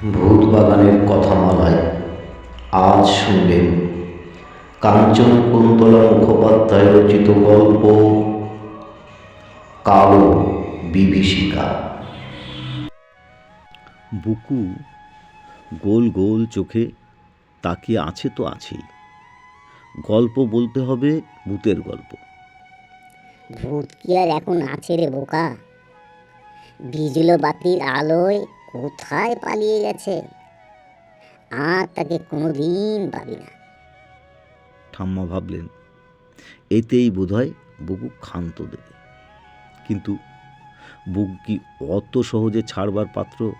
ভূত বাগানের কথামালায় আজ শুনবেন। কাঞ্চন কুন্তলা মুখোপাধ্যায় রচিত গল্প কালো বিভীষিকা। বুকু গোল গোল চোখে তাকিয়ে আছে তো আছেই। গল্প বলতে হবে ভূতের গল্প। ভূত কি আর এখন আছে রে বোকা? বিজলো বাতির আলোয় কোথায় পালিয়ে গেছে? আর তাকে কোনোদিন পাবি না। ঠাম্মা ভাবলেন এতেই বোধহয় বুকু ক্ষান্ত দেবে। কিন্তু বুক কি অত সহজে ছাড়বার পাত্র?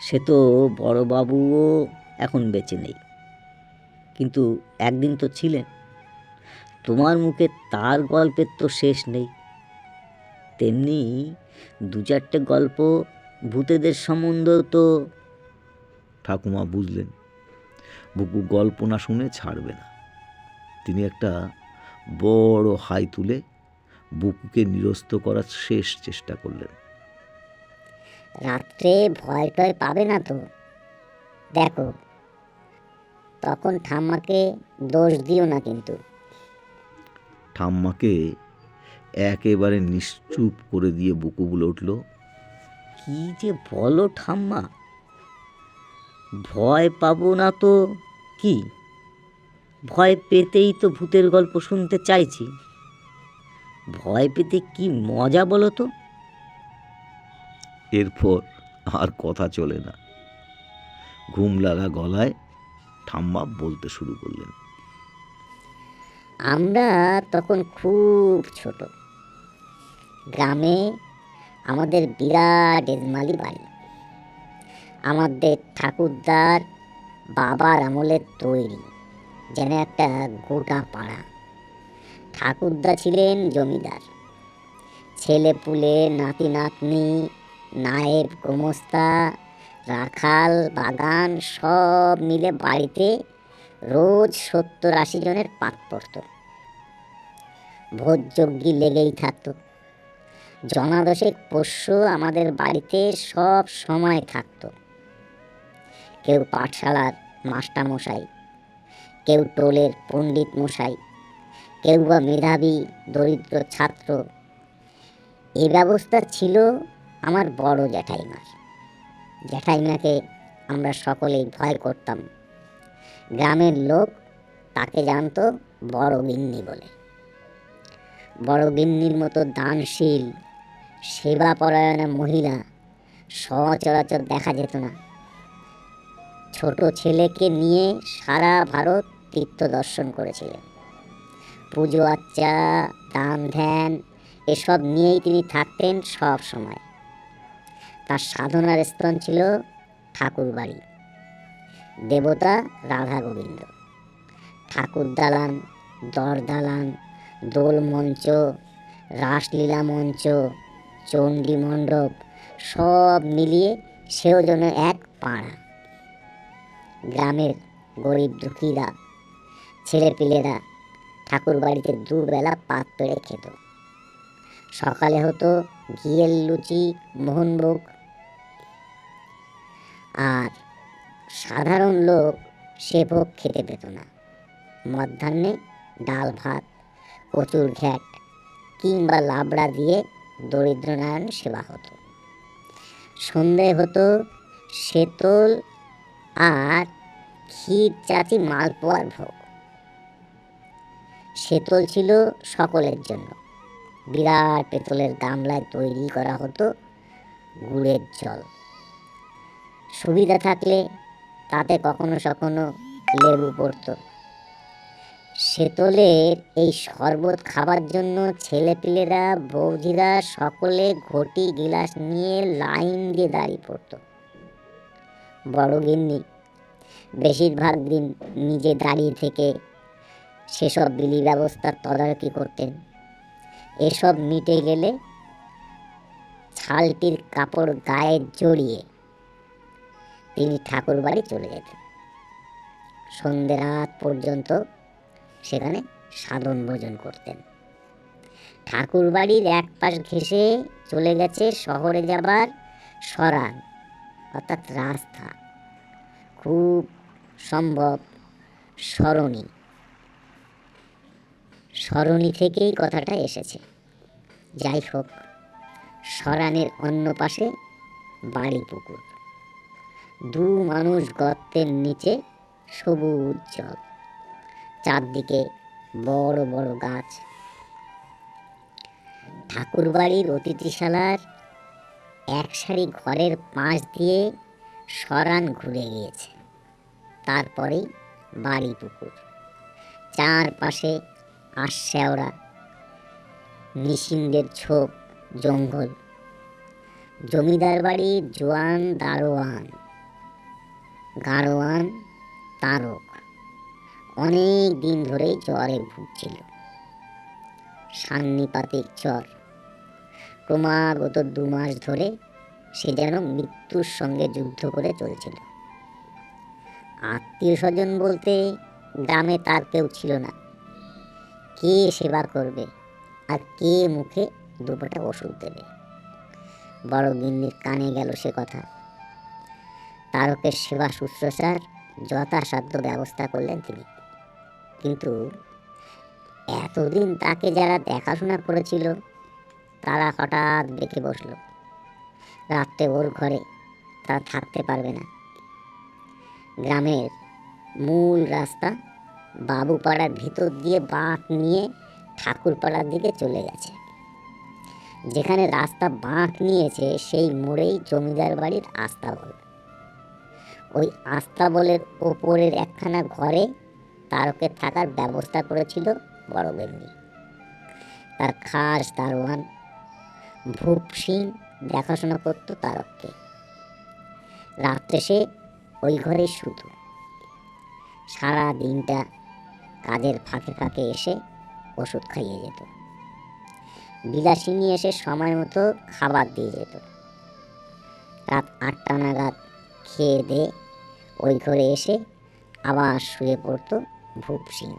সে তো বড়বাবুও এখন বেঁচে নেই। কিন্তু একদিন তো ছিলেন। তোমার মুখে তার গল্পের তো শেষ নেই। তেমনি দু চারটে গল্প ভূতেদের সম্বন্ধ তো ঠাকুমা বুঝলেন বুকু গল্প না শুনে ছাড়বে না। তিনি একটা বড় হাই তুলে বুকুকে নিরস্ত করার শেষ চেষ্টা করলেন। রাত্রে ভয় টয় পাবে না তো? দেখো তখন ঠাম্মাকে দোষ দিও না কিন্তু। ঠাম্মাকে একেবারে নিশ্চুপ করে দিয়ে বুকু বলে উঠল। কি যে বলো ঠাম্মা? ভয় পাবো না তো কি? ভয় পেতেই তো ভূতের গল্প শুনতে চাইছি। ভয় পেতে কি মজা বলো তো? এরপর আর কথা চলে না। ঘুম লাগা গলায় ঠাম্মা বলতে শুরু করলেন। আমরা তখন খুব ছোট। গ্রামে আমাদের বিরাট এজমালি বাড়ি। আমাদের ঠাকুরদার বাবার আমলের তৈরি, যেন একটা গোটা পাড়া। ঠাকুরদা ছিলেন জমিদার। ছেলে পুলে নাতি নাতনি, নায়েব গোমস্তা, রাখাল, বাগান সব মিলে বাড়িতে রোজ সত্তর আশি জনের পাত পড়ত। ভোজযজ্ঞি লেগেই থাকতো। জনাদশেক পোষ্য আমাদের বাড়িতে সব সময় থাকতো। কেউ পাঠশালার মাস্টারমশাই, কেউ টোলের পণ্ডিত মশাই কেউ বা মেধাবী দরিদ্র ছাত্র। এ ব্যবস্থা ছিল আমার বড় জ্যাঠাইমার। জ্যাঠাইমাকে আমরা সকলেই ভয় করতাম। গ্রামের লোক তাকে জানতো বড় গিন্নি বলে। বড় গিন্নির মতো দানশীল সেবা পরায়ণা মহিলা সচরাচর দেখা যেত না। ছোট ছেলেকে নিয়ে সারা ভারত তীর্থ দর্শন করেছিলেন। পুজো আচ্চা দান ধ্যান, এসব নিয়েই তিনি থাকতেন সব সময়। তার সাধনার স্থান ছিল ঠাকুর বাড়ি দেবতা রাধা গোবিন্দ। ঠাকুর দালান, দর দালান, দোল মঞ্চ, রাসলীলা মঞ্চ চণ্ডী মণ্ডপ সব মিলিয়ে সেও যেন এক পাড়া। গ্রামের গরিব দুঃখীরা, ছেলেপিলেরা ঠাকুর বাড়িতে দুবেলা পাত পেড়ে খেত। সকালে হতো ঘিয়ের লুচি, মোহনভোগ। আর সাধারণ লোক সে ভোগ খেতে পেত না। মধ্যাহ্নে ডাল ভাত, কচুর ঘ্যাট কিংবা লাবড়া দিয়ে দরিদ্র নারায়ণ সেবা হতো। সন্ধে হতো শেতল আর ক্ষীর, চাচি, মালপোয়ার ভোগ। শেতল ছিল সকলের জন্য। বিরাট পেতলের গামলায় তৈরি করা হতো গুড়ের জল। সুবিধা থাকলে তাতে কখনো সখনো লেবু পড়তো। শেতলের এই শরবত খাবার জন্য ছেলেপিলেরা, বৌদিরা সকলে ঘটি গিলাস নিয়ে লাইন দিয়ে দাঁড়িয়ে পড়তো। বড় গিন্নি, বেশিরভাগ দিন নিজে দাঁড়িয়ে থেকে সেসব বিলি ব্যবস্থার তদারকি করতেন। এসব মিটে গেলে ছালটির কাপড় গায়ে জড়িয়ে তিনি ঠাকুর বাড়ি চলে যেতেন। সন্ধে রাত পর্যন্ত সেখানে সাধন ভোজন করতেন। ঠাকুর বাড়ির এক পাশ ঘেঁষে চলে গেছে শহরে যাবার সরান, অর্থাৎ রাস্তা। খুব সম্ভব সরণি। সরণি থেকেই কথাটা এসেছে। যাই হোক, সরানের অন্য পাশে বাড়ি পুকুর। দু মানুষ গর্তের নিচে সবুজ জল। চারদিকে বড় বড় গাছ। ঠাকুরবাড়ির অতিথিশালার এক সারি ঘরের পাশ দিয়ে সরান ঘুরে গিয়েছে। তারপরেই বাড়ি পুকুর। চারপাশে আশ্যাওড়া নিশিন্দের ছোপ, জঙ্গল। জমিদার বাড়ির জোয়ান, দারোয়ান, গারোয়ান, তারক। অনেক দিন ধরেই জ্বরে ভুগছিল। সান্নিপাতিক জ্বর। ক্রমাগত দু মাস ধরে সে যেন মৃত্যুর সঙ্গে যুদ্ধ করে চলছিল। আত্মীয় স্বজন বলতে গ্রামে তার কেউ ছিল না। কে সেবা করবে আর কে মুখে দুপোটা ওষুধ দেবে? বড় গিন্নির কানে গেল সে কথা। তারকের সেবা শুশ্রূষার যথাসাধ্য ব্যবস্থা করলেন তিনি। কিন্তু এতদিন তাকে যারা দেখাশোনা করেছিল, তারা হঠাৎ দেখে বসল। রাত্রে ওর ঘরে তারা থাকতে পারবে না। গ্রামের মূল রাস্তা বাবুপাড়ার ভিতর দিয়ে বাঁক নিয়ে ঠাকুরপাড়ার দিকে চলে গেছে। যেখানে রাস্তা বাঁক নিয়েছে, সেই মোড়েই জমিদার বাড়ির আস্তাবল। ওই আস্তাবলের ওপরের একখানা ঘরে তারকের থাকার ব্যবস্থা করেছিল বড় বেমনি তার খাস দারোয়ান ভূপ সিং দেখাশোনা করতো তারককে। রাত্রে সে ওই ঘরে শুধু সারা দিনটা কাজের ফাঁকে ফাঁকে এসে ওষুধ খাইয়ে যেত। বিলাসিনী এসে সময় মতো খাবার দিয়ে যেত। রাত আটটা নাগাদ খেয়ে দে ওই ঘরে এসে আবার শুয়ে পড়তো ভূপ সিং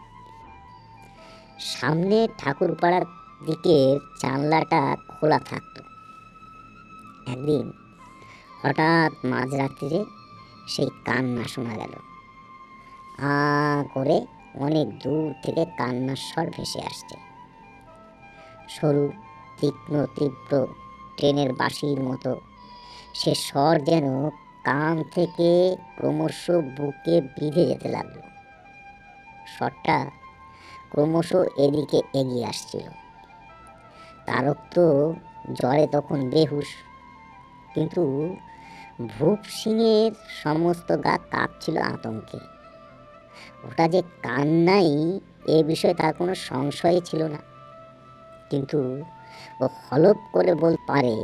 সামনে ঠাকুরপাড়ার দিকের জানলাটা খোলা থাকতো একদিন হঠাৎ মাঝরাত্রিরে সেই কান্না শোনা গেল। আ করে অনেক দূর থেকে কান্নার স্বর ভেসে আসছে। সরু, তীক্ষ্ণ, তীব্র ট্রেনের বাঁশির মতো সে স্বর যেন কান থেকে ক্রমশ বুকে বিঁধে যেতে লাগল। স্বরটা ক্রমশ এদিকে এগিয়ে আসছিল। তারক তো জ্বরে তখন বেহুশ, কিন্তু ভূপ সিংয়ের সমস্ত গা কাঁপছিল আতঙ্কে। ওটা যে কান্নাই, এ বিষয়ে তার কোনো সংশয় ছিল না। কিন্তু ও হলপ করে বল পারে,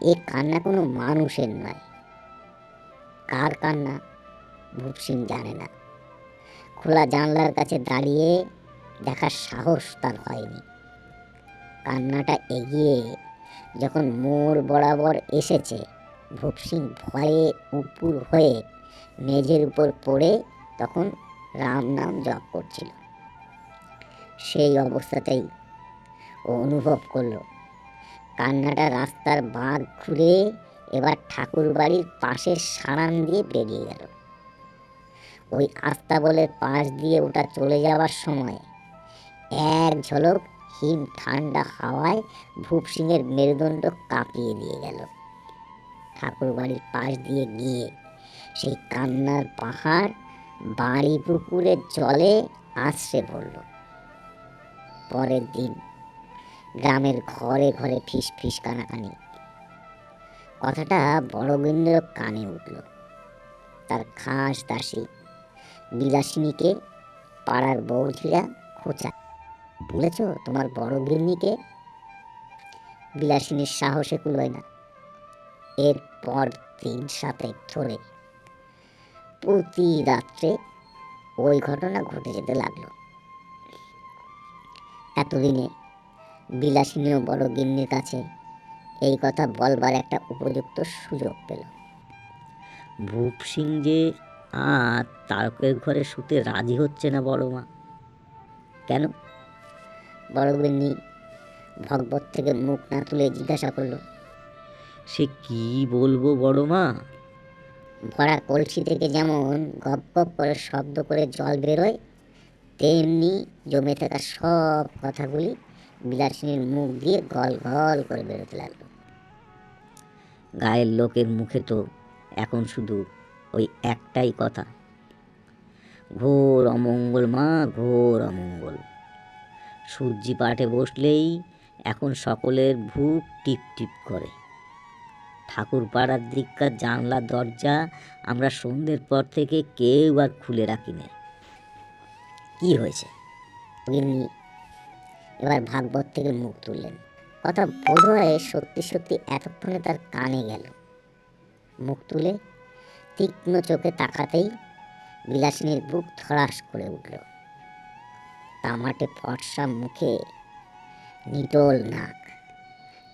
এ কান্না কোনো মানুষের নয়। কার কান্না? ভূপ সিং জানে না। খোলা জানলার কাছে দাঁড়িয়ে দেখার সাহস তার হয়নি। কান্নাটা এগিয়ে যখন মোড় বরাবর এসেছে ভূপ সিং ভয়ে উপুর হয়ে মেঝের উপর পড়ে তখন রাম নাম জপ করছিল। সেই অবস্থাতেই ও অনুভব করল, কান্নাটা রাস্তার বাঁধ খুলে এবার ঠাকুর বাড়ির পাশের সারান দিয়ে বেরিয়ে গেল। ওই আস্তাবলের পাশ দিয়ে ওটা চলে যাওয়ার সময় এক ঝলক হিম ঠান্ডা হাওয়ায় ভূপ সিংয়ের মেরুদণ্ড কাঁপিয়ে দিয়ে গেল। ঠাকুর বাড়ির পাশ দিয়ে গিয়ে সেই কান্নার পাহাড় বাড়ি পুকুরের জলে আছড়ে পড়ল। পরের দিন গ্রামের ঘরে ঘরে ফিস ফিস কানাকানি। কথাটা বড় গিন্দের কানে উঠল। তার খাস দাসী বিলাসিনীকে, পাড়ার বৌঝিরা খোঁচা। বলেছ তোমার বড় গিন্নিকে? বিলাসিনীর সাহসে কুলোয় না। এরপর দিন সাথে ধরে প্রতি রাত্রে ওই ঘটনা ঘটে যেতে লাগল। এতদিনে বিলাসিনীও বড় গিন্নির কাছে এই কথা বলবার একটা উপযুক্ত সুযোগ পেল। ভূপ সিং যে আর তারকের ঘরে শুতে রাজি হচ্ছে না বড় মা। কেন? বড় গিন্নি ভগবত থেকে মুখ না তুলে জিজ্ঞাসা করল। সে কি বলব বড় মা? ভরা কলসি থেকে যেমন গপ গপ করে শব্দ করে জল বেরোয় তেমনি জমে থাকা সব কথাগুলি বিলাসিনীর মুখ দিয়ে গল গল করে বেরোতে লাগল। গায়ের লোকের মুখে তো এখন শুধু ওই একটাই কথা। ঘোর অমঙ্গল মা, ঘোর অমঙ্গল। সূর্যি পাঠে বসলেই এখন সকলের ভুক টিপ টিপ করে। ঠাকুর পাড়ার দিককার জানলা, দরজা আমরা সন্ধ্যের পর থেকে কেউ আর খুলে রাখি না কি হয়েছে? গিন্নি, এবার ভাগবত থেকে মুখ তুললেন। কথা বোধ হয় সত্যি সত্যি এতক্ষণে তার কানে গেল। মুখ তুলে তীক্ষ্ণ চোখে তাকাতেই বিলাসিনীর বুক ধরাস করে উঠল। তামাটে ফর্সা মুখে নিটোল নাক,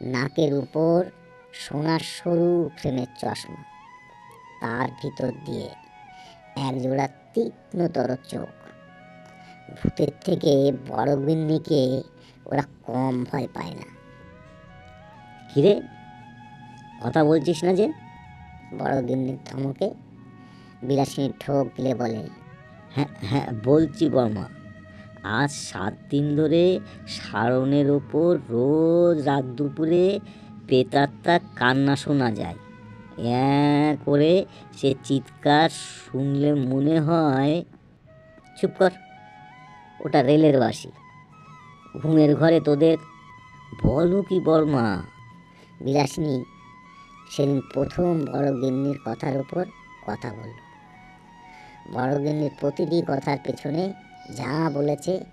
নাকের উপর সোনার সরু ফ্রেমের চশমা, তার ভিতর দিয়ে একজোড়া তীক্ষ্ণতর চোখ। ভূতের থেকে বড় গিন্নিকে ওরা কম ভয় পায় না। কিরে, কথা বলছিস না যে? বড় গিন্নির ধমকে বিলাসিনী ঠোক গিলে বলে। হ্যাঁ হ্যাঁ বলছি বর্মা, আজ সাত দিন ধরে সারণের ওপর রোজ রাত দুপুরে পেতাত্তা কান্না শোনা যায়। করে সে চিৎকার শুনলে মনে হয়, চুপ কর, ওটা রেলের বাসি। ঘুমের ঘরে তোদের বলো কি বর্মা? বিলাসিনী সেদিন প্রথম বড় গিন্নির কথার উপর কথা বলল। বড় গিন্নির প্রতিটি কথার পেছনে যা বলেছে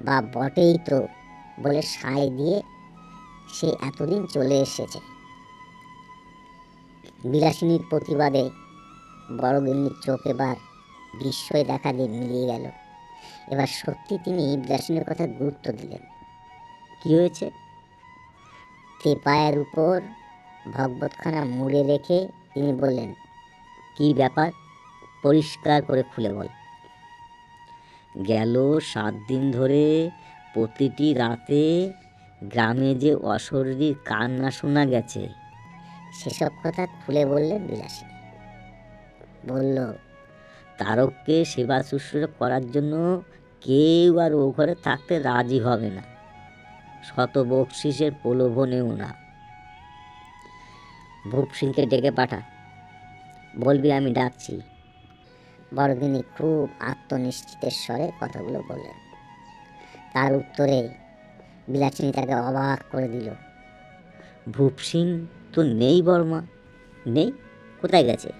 বা বটেই তো বলে সায় দিয়ে সে এতদিন চলে এসেছে। বিলাসিনীর প্রতিবাদে বড় গিন্নির চোখ এবার বিস্ময় দেখা দিয়ে মিলিয়ে গেল। এবার সত্যি তিনি বিলাসিনীর কথা গুরুত্ব দিলেন। কি হয়েছে? তেপায়ের উপর ভগবতখানা মুড়ে রেখে তিনি বললেন, কি ব্যাপার? পরিষ্কার করে খুলে বল। গেল সাত দিন ধরে প্রতিটি রাতে গ্রামে যে অশরীর কান্না শোনা গেছে, সেসব কথা খুলে বললেন বিলাসিনী। বলল, তারককে সেবা শুশ্রূষা করার জন্য কেউ আর ও ঘরে থাকতে রাজি হবে না। শত বকশিসের প্রলোভনেও না। ভূপ সিংকে ডেকে পাঠা। বলবি, আমি ডাকছি। বড়দিনী খুব আত্মনিশ্চিতের স্বরে কথাগুলো বললেন। তার উত্তরে বিলাসিনী তাকে অবাক করে দিল। ভূপ সিং তো নেই বর্মা। নেই? কোথায় গেছে?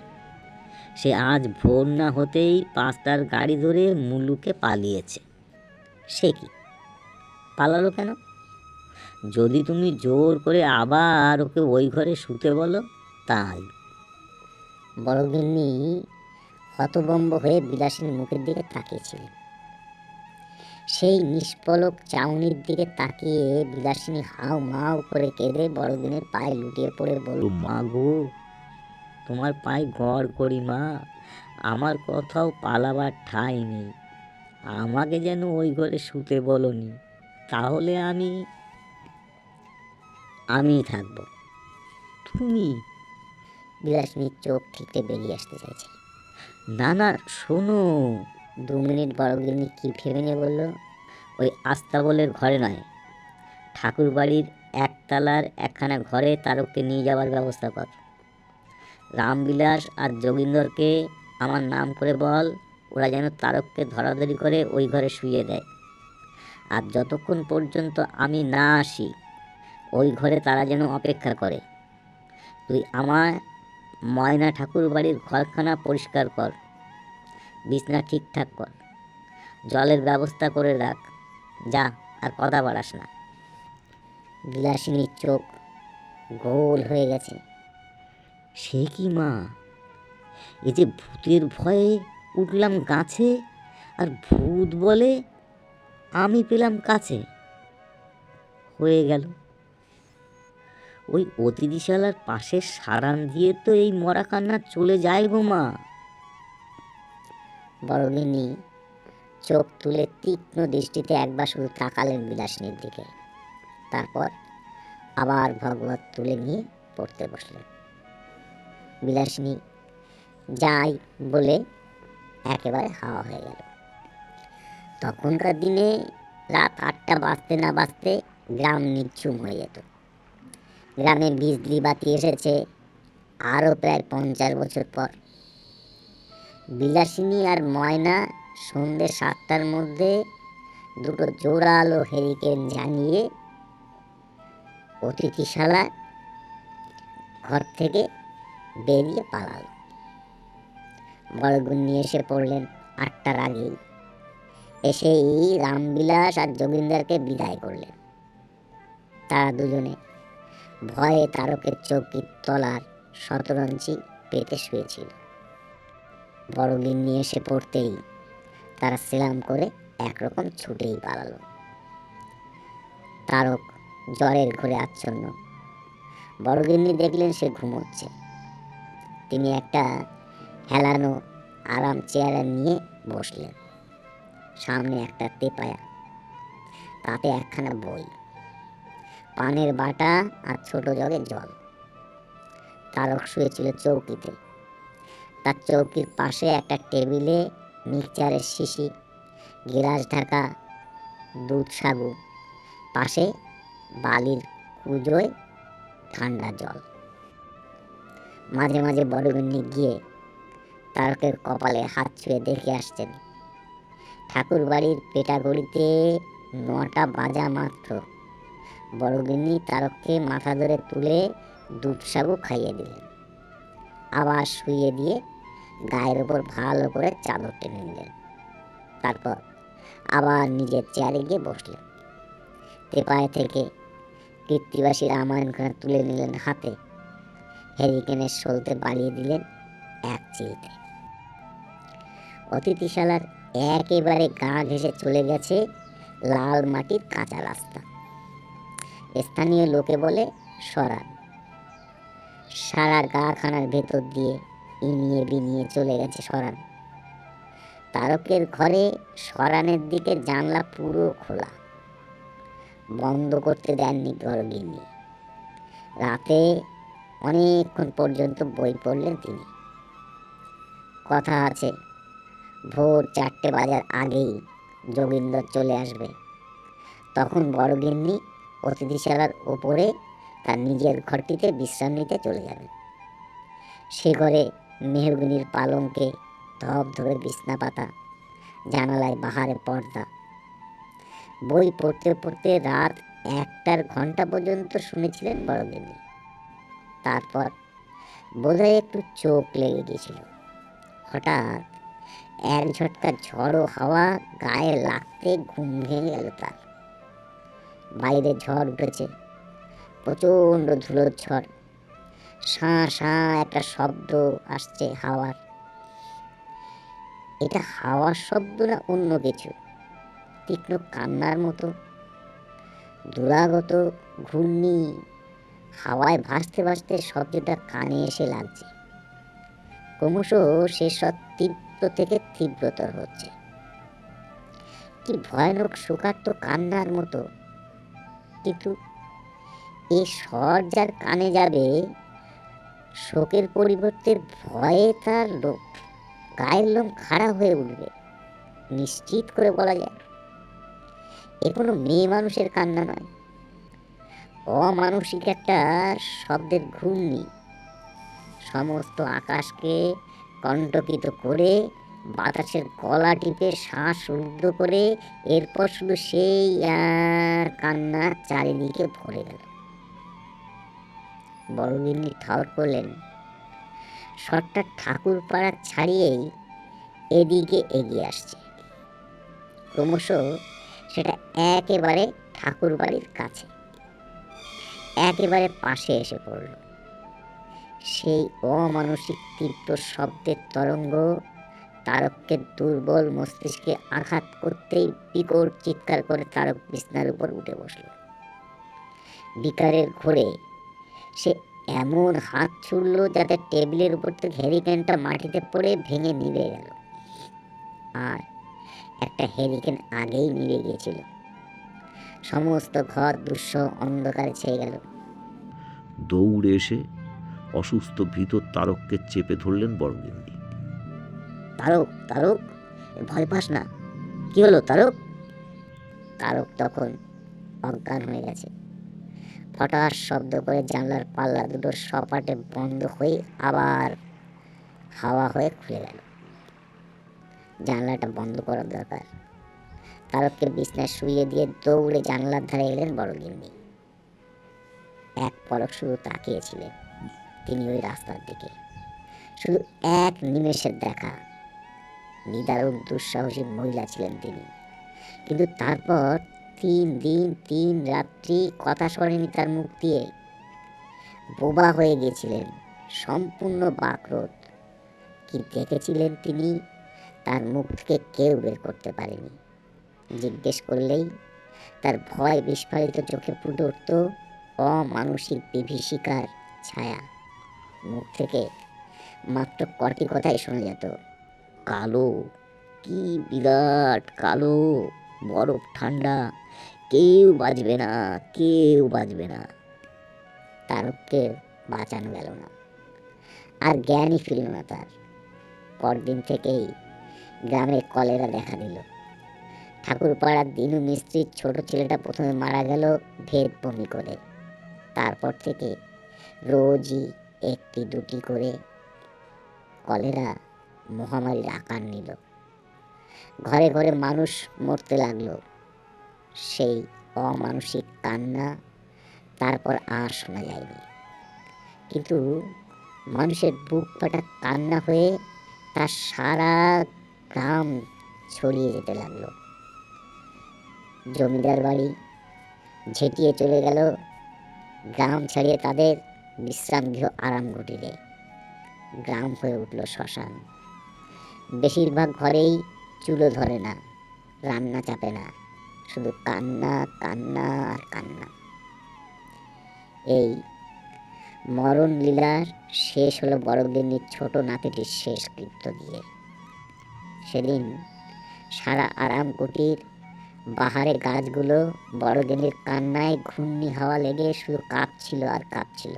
সে আজ ভোর না হতেই পাঁচটার গাড়ি ধরে মুলুকে পালিয়েছে। সে কি? পালালো কেন? যদি তুমি জোর করে আবার ওকে ওই ঘরে শুতে বলো তাই। বড়গিন্নি হতবম্ব হয়ে বিলাসিনীর মুখের দিকে তাকিয়েছিলেন সেই নিষ্পলক চাউনির দিকে তাকিয়ে বিলাসিনী হাউ মাউ করে কেঁদে বড়দিনের পায়ে লুটিয়ে পড়ে বলল মা গো তোমার পায়ে গড় করি মা আমার কোথাও পালাবার ঠাঁই নেই। আমাকে যেন ওই ঘরে শুতে বলনি। তাহলে আমি আমি থাকব। তুমি বিলাসিনীর চোখ ঠিকতে বেরিয়ে আসতে চাইছে। না না শোনো। দু মিনিট বড়গিন্নি কি ভেবে নিয়ে বলল ওই আস্তাবলের ঘরে নয়। ঠাকুর বাড়ির একতলার একখানা ঘরে তারককে নিয়ে যাওয়ার ব্যবস্থা কর। রামবিলাস আর যোগিন্দরকে আমার নাম করে বল ওরা যেন তারককে ধরাধরি করে ওই ঘরে শুয়ে দেয়। আর যতক্ষণ পর্যন্ত আমি না আসি ওই ঘরে তারা যেন অপেক্ষা করে। তুই আমার ময়না ঠাকুর বাড়ির ঘরখানা পরিষ্কার কর। বিছনা ঠিকঠাক কর। জলের ব্যবস্থা করে রাখ। যা, আর কথা বাড়াস না। বিলাসিনীর চোখ গোল হয়ে গেছে। সে কি মা? এই যে ভূতের ভয়ে উঠলাম গাছে, আর ভূত বলে আমি পেলাম কাছে। হয়ে গেল। ওই অতিথিশালার পাশে সারান দিয়ে তো এই মরা কান্না চলে যায় গো মা। বড়গিন্নি চোখ তুলে তীক্ষ্ণ দৃষ্টিতে একবার শুধু তাকালেন বিলাসিনীর দিকে। তারপর আবার ভগবত তুলে নিয়ে পড়তে বসলেন। বিলাসিনী যাই বলে একেবারে হাওয়া হয়ে গেল। তখনকার দিনে রাত আটটা বাজতে না বাজতে গ্রাম নিচ্ছুম হয়ে যেত। গ্রামে বিজলি বাতি এসেছে আরও প্রায় পঞ্চাশ বছর পর। বিলাসিনী আর ময়না সন্ধ্যে সাতটার মধ্যে দুটো জোরালো হেরিকেন জানিয়ে অতিথিশালা ঘর থেকে বেরিয়ে পালালো। নিয়ে এসে পড়লেন আটটার আগেই। এসেই রামবিলাস আর যোগিন্দারকে বিদায় করলেন। তারা দুজনে ভয়ে তারকের চৌকির তলার শতরঞ্চি পেতে শুয়েছিল। বড় গিন্নি এসে পড়তেই তারা সেলাম করে একরকম ছুটেই পালালো। তারক জ্বরের ঘরে আচ্ছন্ন। বড় গিন্নি দেখলেন সে ঘুমোচ্ছে। তিনি একটা হেলানো আরাম চেয়ারে নিয়ে বসলেন। সামনে একটা তেপায়া, তাতে একখানা বই। পানের বাটা আর ছোট জগে জল। তারক শুয়েছিল চৌকিতে। তার চৌকির পাশে একটা টেবিলে মিক্সচারের শিশি, গিলাস ঢাকা, দুধ সাগু, পাশে বালির কুজোয় ঠান্ডা জল। মাঝে মাঝে বড়গিন্নি গিয়ে তারকের কপালে হাত ছুঁয়ে দেখে আসছেন ঠাকুর বাড়ির পেটাগড়িতে নটা বাজা মাত্র। বড়গিন্নি তারককে মাথা ধরে তুলে দুধ সাগু খাইয়ে দিলেন আবার শুইয়ে দিয়ে গায়ের ওপর ভালো করে চাদর টেনে নিলেন তারপর আবার নিজের চেয়ারে গিয়ে বসলেন তেপায় থেকে কৃত্তিবাসী রামায়ণখানা তুলে নিলেন হাতে। হেরিকেনের সলতে বাড়িয়ে দিলেন এক চিলতে। অতিথিশালার একেবারে গা ঘেঁষে চলে গেছে লাল মাটির কাঁচা রাস্তা। স্থানীয় লোকে বলে সরান। সারা গাখানার ভেতর দিয়ে ইনিয়ে বিনিয়ে চলে গেছে সরান। তারকের ঘরে সরানের দিকে জানলা পুরো খোলা। বন্ধ করতে দেননি গরগিনি রাতে অনেকক্ষণ পর্যন্ত বই পড়লেন তিনি। কথা আছে, ভোর চারটে বাজার আগেই যোগিন্দর চলে আসবে। তখন বড়গিন্নি অতিথিশালার ওপরে তার নিজের ঘরটিতে বিশ্রাম নিতে চলে যাবেন সে ঘরে মেহগুনির পালঙ্কে ধপ ধরে বিছনা পাতা, জানালায় বাহারে পর্দা। বই পড়তে পড়তে রাত একটার ঘণ্টা পর্যন্ত শুনেছিলেন বড়গিন্নি তারপর বোধহয় একটু চোখ লেগে গিয়েছিল। হঠাৎ এক ঝটকা ঝড়ো হাওয়া গায়ে লাগতে ঘুম ভেঙে গেল তার। বাইরে ঝড় উঠেছে। প্রচণ্ড ধুলোর ঝড়। সাঁ সাঁ একটা শব্দ আসছে হাওয়ার। এটা হাওয়ার শব্দ না অন্য কিছু? তীক্ষ্ণ কান্নার মতো। দুরাগত ঘূর্ণি। হাওয়ায় ভাসতে ভাসতে শব্দটা কানে এসে লাগছে। ক্রমশ সে সব তীব্র থেকে তীব্রতর হচ্ছে। কি ভয়ানক শোকার্ত কান্নার মতো। কিন্তু এই স্বর যার কানে যাবে, শোকের পরিবর্তে ভয়ে তার লোক গায়ের লোম খাড়া হয়ে উঠবে, নিশ্চিত করে বলা যায়। এ কোনো মেয়ে মানুষের কান্না নয়। অমানসিক একটা শব্দের ঘূর্ণি। সমস্ত আকাশকে কণ্টকিত করে বাতাসের গলা টিপে শ্বাস রুদ্ধ করে এরপর শুধু সেই কান্না চারিদিকে ভরে গেল। বড়গিন্নি ঠাউর করলেন। শটটা ঠাকুর পাড়া ছাড়িয়েই এদিকে এগিয়ে আসছে। ক্রমশ সেটা একেবারে ঠাকুর বাড়ির কাছে, একেবারে পাশে এসে পড়ল। সেই অমানসিক তীব্র শব্দের তরঙ্গ তারককে দুর্বল মস্তিষ্কে আঘাত করতেই বিকট চিৎকার করে তারক বিছনার উপর উঠে বসল। বিকারের ঘোরে সে এমন হাত ছুড়ল যাতে টেবিলের উপর থেকে হ্যারিকেনটা মাটিতে পড়ে ভেঙে নিভে গেল। আর একটা হ্যারিকেন আগেই নিভে গিয়েছিল। সমস্ত ঘর দুঃস্ব অন্ধকারে ছেয়ে গেল। দৌড়ে এসে অসুস্থ ভীত তারককে চেপে ধরলেন বড়গিন্নি তারক তারক, ভয় পাস না। কি হলো তারক? তারক তখন অজ্ঞান হয়ে গেছে। হঠাৎ শব্দ করে জানলার পাল্লা দুটো সপাটে বন্ধ হয়ে আবার হাওয়া হয়ে খুলে গেল। জানলাটা বন্ধ করার দরকার। তারককে বিছনায় শুইয়ে দিয়ে দৌড়ে জানলার ধারে এলেন বড় গিন্নি। এক পলক শুধু তাকিয়েছিলেন, তিনি ওই রাস্তার দিকে। শুধু এক নিমেষের দেখা। নিদারুণ দুঃসাহসী মহিলা ছিলেন তিনি। কিন্তু তারপর তিন দিন, তিন রাত্রি কথা শোনেনি তার মুখ দিয়ে। বোবা হয়ে গিয়েছিলেন, সম্পূর্ণ বাকরোধ। কি দেখেছিলেন তিনি, তার মুখ থেকে কেউ বের করতে পারেনি। জিজ্ঞেস করলেই তার ভয় বিস্ফারিত চোখে ফুটে উঠত অমানসিক বিভীষিকার ছায়া। মুখ থেকে মাত্র কটি কথাই শোনা যেত। কালো। কি বিরাট কালো, বরফ ঠান্ডা। কেউ বাঁচবে না, কেউ বাঁচবে না। তারককে বাঁচানো গেল না। আর জ্ঞানই ফিরল না তার। পরদিন থেকেই গ্রামে কলেরা দেখা দিল। ঠাকুরপাড়ার দিনু মিস্ত্রির ছোট ছেলেটা প্রথমে মারা গেল ভেদ বমি করে। তারপর থেকে রোজই একটি দুটি করে কলেরা মহামারীর আকার নিল। ঘরে ঘরে মানুষ মরতে লাগল। সেই অমানসিক কান্না তারপর আর শোনা যায়নি। কিন্তু মানুষের বুক ফাটা কান্না হয়ে তার সারা গ্রাম ছড়িয়ে যেতে লাগল। জমিদার বাড়ি ঝেঁটিয়ে চলে গেল। গ্রাম ছাড়িয়ে তাদের বিশ্রাম গৃহ আরাম কুটিরে গ্রাম হয়ে উঠল শ্মশান। বেশিরভাগ ঘরেই চুলো ধরে না, রান্না চাপে না, শুধু কান্না কান্না আর কান্না। এই মরণ লীলার শেষ হলো বড়দিনের ছোট নাতিটির শেষ কৃত্য দিয়ে। সেদিন সারা আরাম কুটির বাহারে গাছগুলো বড়দিনের কান্নায় ঘূর্ণি হাওয়া লেগে শুধু কাঁপছিল আর কাঁপছিল।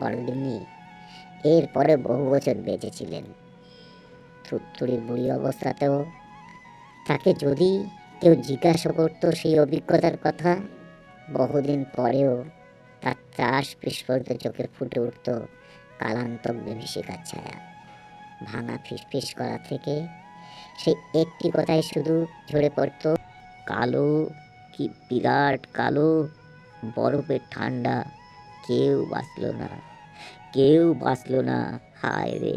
বড়দিনী এরপরে বহু বছর বেঁচেছিলেন থুত্তুড়ির বুড়ি অবস্থাতেও তাকে যদি কেউ জিজ্ঞাসা করতো সেই অভিজ্ঞতার কথা, বহুদিন পরেও তার ত্রাস বিস্ফোরিত চোখে ফুটে উঠত কালান্তক বিভীষিকার ছায়া। ভাঙা ফিসফিস করা থেকে সেই একটি কথাই শুধু ঝরে পড়তো, কালো কি বিরাট কালো বরফের ঠান্ডা, কেউ বাঁচলো না, কেউ বাঁচলো না, হায় রে।